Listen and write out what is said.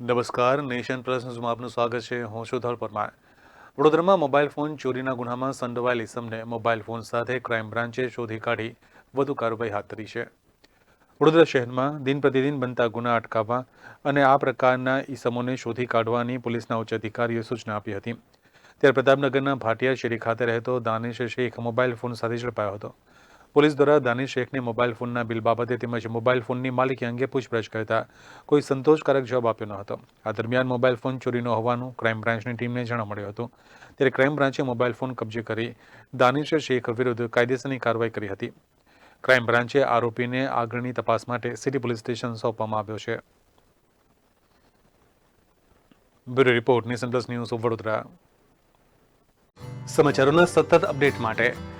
નમસ્કાર, nation plus ન્યૂઝમાં આપનું સ્વાગત છે. હું છું ધળ પરમાર. વડોદરામાં મોબાઈલ ફોન ચોરીના ગુનામાં સંડોવાયેલ ઇસમને મોબાઈલ ફોન સાથે ક્રાઇમ બ્રાન્ચે શોધી કાઢી વધુ કાર્યવાહી હાથ ધરી છે. વડોદરા શહેરમાં દિન પ્રતિદિન બનતા ગુના અટકાવવા અને આ પ્રકારના ઇસમોને શોધી કાઢવાની પોલીસના ઉચ્ચ અધિકારીઓએ સૂચના આપી હતી. ત્યારે પ્રતાપનગરના ભાટિયા શેરી ખાતે રહેતો દાનિશ શેખ મોબાઈલ ફોન સાથે ઝડપાયો હતો. પોલીસ દ્વારા દાનિશ શેખને મોબાઈલ ફોનના બિલ બાબતે તેમજ મોબાઈલ ફોનની માલિકી અંગે પૂછપરછ કરતા કોઈ સંતોષકારક જવાબ આપ્યો ન હતો. આ દરમિયાન મોબાઈલ ફોન ચોરીનો હોવાનું ક્રાઇમ બ્રાન્ચની ટીમને જાણવા મળ્યું હતું. ત્યારે ક્રાઇમ બ્રાન્ચે મોબાઈલ ફોન કબજે કરી દાનિશ શેખ વિરુદ્ધ કાયદેસરની કાર્યવાહી કરી હતી. ક્રાઇમ બ્રાન્ચે આરોપીને આગળની તપાસ માટે સિટી પોલીસ સ્ટેશન સોંપવામાં આવ્યો છે. Bureau report, nation plus news, Vadodara. સમાચારોના સતત અપડેટ માટે